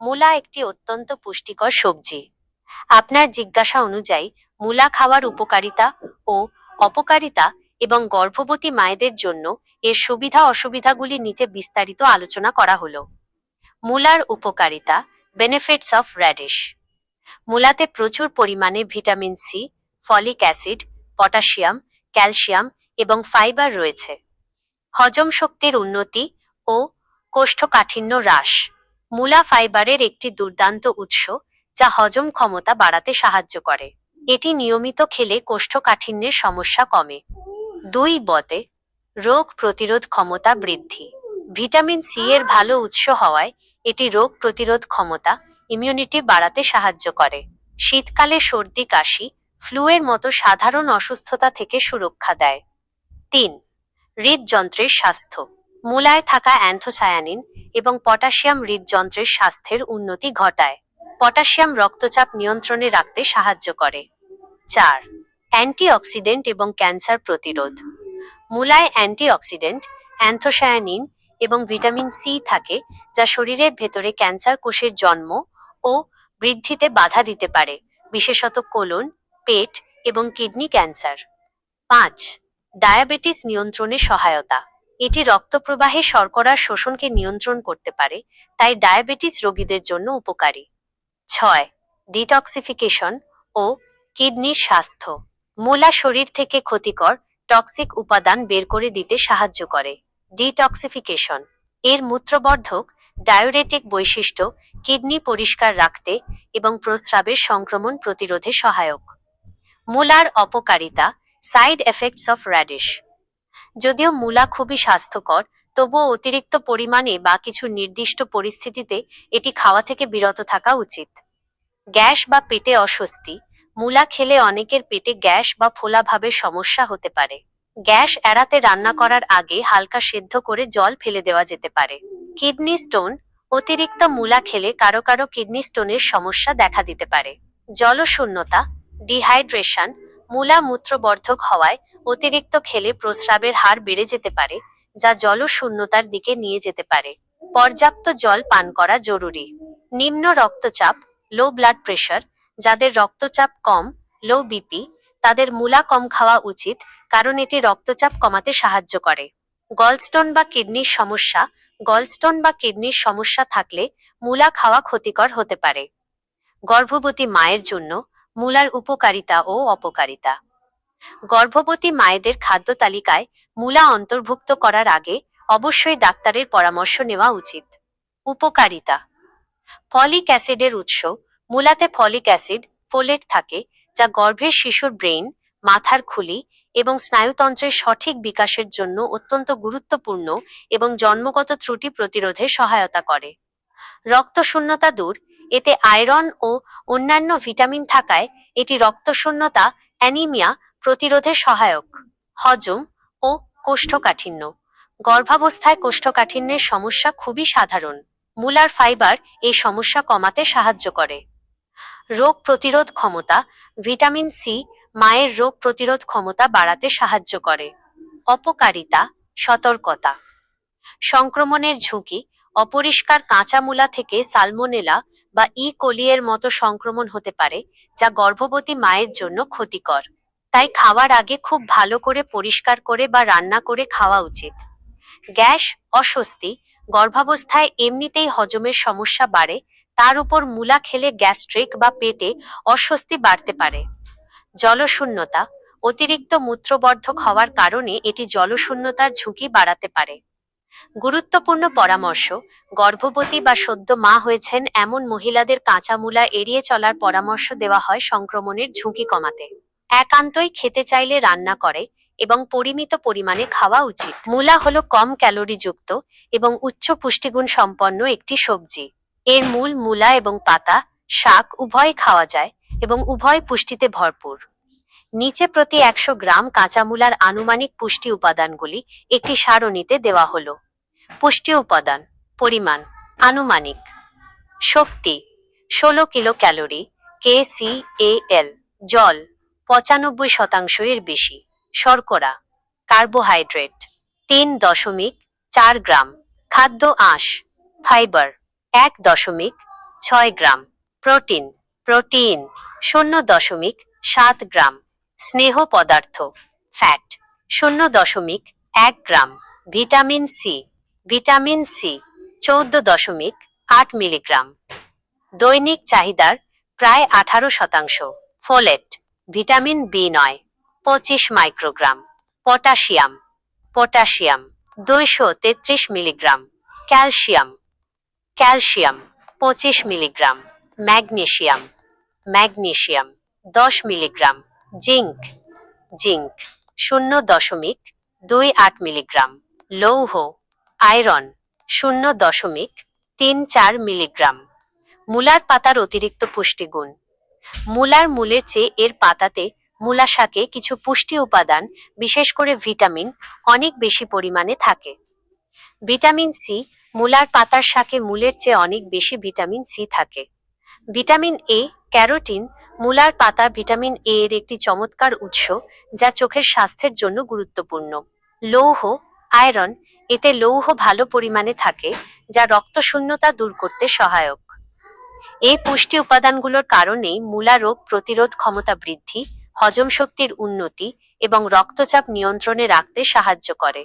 মূলা একটি অত্যন্ত পুষ্টিকর সবজি। আপনার জিজ্ঞাসা অনুযায়ী, মূলা খাওয়ার উপকারিতা ও অপকারিতা এবং গর্ভবতী মায়েদের জন্য এর সুবিধা অসুবিধাগুলি নিচে বিস্তারিত আলোচনা করা হলো। মূলার উপকারিতা বেনিফিটস অফ র্যাডিশ মূলাতে প্রচুর পরিমাণে vitamin C, folic acid, potassium, calcium এবং ফাইবার রয়েছে। হজম শক্তির উন্নতি ও কোষ্ঠকাঠিন্য হ্রাস। মূলা ফাইবারের একটি দুর্দান্ত উৎস যা হজম ক্ষমতা বাড়াতে সাহায্য করে। এটি নিয়মিত খেলে কোষ্ঠকাঠিন্যের সমস্যা কমে। দুই বতে, রোগ প্রতিরোধ ক্ষমতা বৃদ্ধি। ভিটামিন সি এর ভালো উৎস হওয়ায় এটি রোগ প্রতিরোধ ক্ষমতা ইমিউনিটি বাড়াতে সাহায্য করে। শীতকালে সর্দি, কাশি ফ্লুয়ের মতো সাধারণ অসুস্থতা থেকে সুরক্ষা দেয়। তিন, হৃদযন্ত্রের স্বাস্থ্য। মূলায় থাকা অ্যান্থোসায়ানিন এবং পটাশিয়াম হৃদযন্ত্রের স্বাস্থ্যের উন্নতি ঘটায়। পটাশিয়াম রক্তচাপ নিয়ন্ত্রণে রাখতে সাহায্য করে। চার, অ্যান্টিঅক্সিডেন্ট এবং ক্যান্সার প্রতিরোধ। মূলায় অ্যান্টিঅক্সিডেন্ট, অ্যান্থোসায়ানিন এবং ভিটামিন সি থাকে যা শরীরের ভেতরে ক্যান্সার কোষের জন্ম ও বৃদ্ধিতে বাধা দিতে পারে, বিশেষত কোলন, পেট এবং কিডনি ক্যান্সার। পাঁচ, ডায়াবেটিস নিয়ন্ত্রণে সহায়তা। এটি রক্তপ্রবাহে শর্করার শোষণকে নিয়ন্ত্রণ করতে পারে, তাই ডায়াবেটিস রোগীদের জন্য উপকারী। ছয়, ডিটক্সিফিকেশন ও কিডনির স্বাস্থ্য। মূলা শরীর থেকে ক্ষতিকর, টক্সিক উপাদান বের করে দিতে সাহায্য করে। ডিটক্সিফিকেশন এর মূত্রবর্ধক, ডায়োরেটিক বৈশিষ্ট্য, কিডনি পরিষ্কার রাখতে এবং প্রস্রাবের সংক্রমণ প্রতিরোধে সহায়ক। মূলার অপকারিতা, সাইড এফেক্টস অফ র্যাডিশ। যদিও মূলা খুবই স্বাস্থ্যকর, তবুও অতিরিক্ত পরিমাণে বা কিছু নির্দিষ্ট পরিস্থিতিতে এটি খাওয়া থেকে বিরত থাকা উচিত। গ্যাস বা পেটে অস্বস্তি, মূলা খেলে অনেকের পেটে গ্যাস বা ফোলাভাবের সমস্যা হতে পারে। গ্যাস এড়াতে রান্না করার আগে হালকা সেদ্ধ করে জল ফেলে দেওয়া যেতে পারে। কিডনি স্টোন, অতিরিক্ত মূলা খেলে কারও কারও কিডনি স্টোনের সমস্যা দেখা দিতে পারে। জলশূন্যতা, ডিহাইড্রেশন, মূলা মূত্রবর্ধক হওয়ায় অতিরিক্ত খেলে প্রস্রাবের হার বেড়ে যেতে পারে, যা জলশূন্যতার দিকে নিয়ে যেতে পারে। পর্যাপ্ত জল পান করা জরুরি। নিম্ন রক্তচাপ লো ব্লাড প্রেশার যাদের রক্তচাপ কম লো বিপি তাদের মূলা কম খাওয়া উচিত, কারণ এটি রক্তচাপ কমাতে সাহায্য করে। গলস্টোন বা কিডনির সমস্যা, গলস্টোন বা কিডনির সমস্যা থাকলে মূলা খাওয়া ক্ষতিকর হতে পারে। গর্ভবতী মায়ের জন্য মূলার উপকারিতা ও অপকারিতা। গর্ভবতী মায়েদের খাদ্য তালিকায় মূলা অন্তর্ভুক্ত করার আগে অবশ্যই ডাক্তারের পরামর্শ নেওয়া উচিত। উপকারিতা। ফলিক অ্যাসিডের উৎস মূলাতে ফলিক অ্যাসিড ফোলেট থাকে যা গর্ভের শিশুর ব্রেইন, মাথার খুলি এবং স্নায়ুতন্ত্রের সঠিক বিকাশের জন্য অত্যন্ত গুরুত্বপূর্ণ এবং জন্মগত ত্রুটি প্রতিরোধে সহায়তা করে। রক্তশূন্যতা দূর। এতে আয়রন ও অন্যান্য ভিটামিন থাকায় এটি রক্তশূন্যতা, অ্যানিমিয়া প্রতিরোধে সহায়ক, হজম ও কোষ্ঠকাঠিন্য। গর্ভাবস্থায় কোষ্ঠকাঠিন্যের সমস্যা খুবই সাধারণ। মূলার ফাইবার এই সমস্যা কমাতে সাহায্য করে। রোগ প্রতিরোধ ক্ষমতা, ভিটামিন সি, মায়ের রোগ প্রতিরোধ ক্ষমতা বাড়াতে সাহায্য করে। অপকারিতা, সতর্কতা। সংক্রমণের ঝুঁকি, অপরিষ্কার কাঁচা মূলা থেকে সালমোনেলা বা ই কোলিয়ের মতো সংক্রমণ হতে পারে, যা গর্ভবতী মায়ের জন্য ক্ষতিকর। তাই খাওয়ার আগে খুব ভালো করে পরিষ্কার করে বা রান্না করে খাওয়া উচিত। গ্যাস অস্বস্তি গর্ভাবস্থায় এমনিতেই হজমের সমস্যা বাড়ে, তার উপর মূলা খেলে গ্যাস্ট্রিক বা পেটে অস্বস্তি বাড়তে পারে। জলশূন্যতা অতিরিক্ত মূত্রবর্ধক হওয়ার কারণে এটি জলশূন্যতার ঝুঁকি বাড়াতে পারে। গুরুত্বপূর্ণ পরামর্শ, গর্ভবতী বা সদ্য মা হয়েছেন এমন মহিলাদের কাঁচা মূলা এড়িয়ে চলার পরামর্শ দেওয়া হয় সংক্রমণের ঝুঁকি কমাতে। একান্তই খেতে চাইলে রান্না করে এবং পরিমিত পরিমাণে খাওয়া উচিত। মূলা হলো কম ক্যালোরিযুক্ত এবং উচ্চ পুষ্টিগুণ সম্পন্ন একটি সবজি। এর মূল মূলা এবং পাতা, শাক উভয় খাওয়া যায় এবং উভয় পুষ্টিতে ভরপুর। নিচে প্রতি একশো গ্রাম কাঁচা মূলার আনুমানিক পুষ্টি উপাদানগুলি একটি সারণীতে দেওয়া হলো। পুষ্টি উপাদান, পরিমাণ, আনুমানিক। শক্তি, ষোলো kilo calorie K C A L, জল। পঁচানব্বই শতাংশ এর বেশি। শর্করা কার্বোহাইড্রেট তিন দশমিক চার গ্রাম। খাদ্য আঁশ ফাইবার এক দশমিক ছয় গ্রাম। প্রোটিন প্রোটিন, শূন্য দশমিক সাত গ্রাম। স্নেহ পদার্থ ফ্যাট শূন্য দশমিক এক গ্রাম। ভিটামিন সি ভিটামিন সি চৌদ্দ দশমিক আট মিলিগ্রাম। দৈনিক চাহিদার প্রায় আঠারো শতাংশ। ফোলেট ভিটামিন বি নয়, পঁচিশ মাইক্রোগ্রাম, পটাশিয়াম পটাশিয়াম, দুইশো তেত্রিশ মিলিগ্রাম, ক্যালসিয়াম ক্যালসিয়াম, পঁচিশ মিলিগ্রাম, ম্যাগনেশিয়াম ম্যাগনেশিয়াম, দশ মিলিগ্রাম জিঙ্ক জিঙ্ক শূন্য দশমিক দুই আট মিলিগ্রাম, লৌহ, আয়রন, শূন্য দশমিক তিন চার মিলিগ্রাম। মূলার পাতার অতিরিক্ত পুষ্টিগুণ মূলার মূলের চেয়ে এর পাতাতে মূলা শাকে কিছু পুষ্টি উপাদান, বিশেষ করে ভিটামিন, অনেক বেশি পরিমাণে থাকে। ভিটামিন সি মূলার পাতার শাকে মূলের চেয়ে অনেক বেশি ভিটামিন সি থাকে। ভিটামিন এ, ক্যারোটিন, মূলার পাতা ভিটামিন এ এর একটি চমৎকার উৎস যা চোখের স্বাস্থ্যের জন্য গুরুত্বপূর্ণ। লৌহ, আয়রন এতে লৌহ ভালো পরিমাণে থাকে যা রক্তশূন্যতা দূর করতে সহায়ক। এই পুষ্টি উপাদানগুলোর কারণেই মূলা রোগ প্রতিরোধ ক্ষমতা বৃদ্ধি, হজম শক্তির উন্নতি এবং রক্তচাপ নিয়ন্ত্রণে রাখতে সাহায্য করে।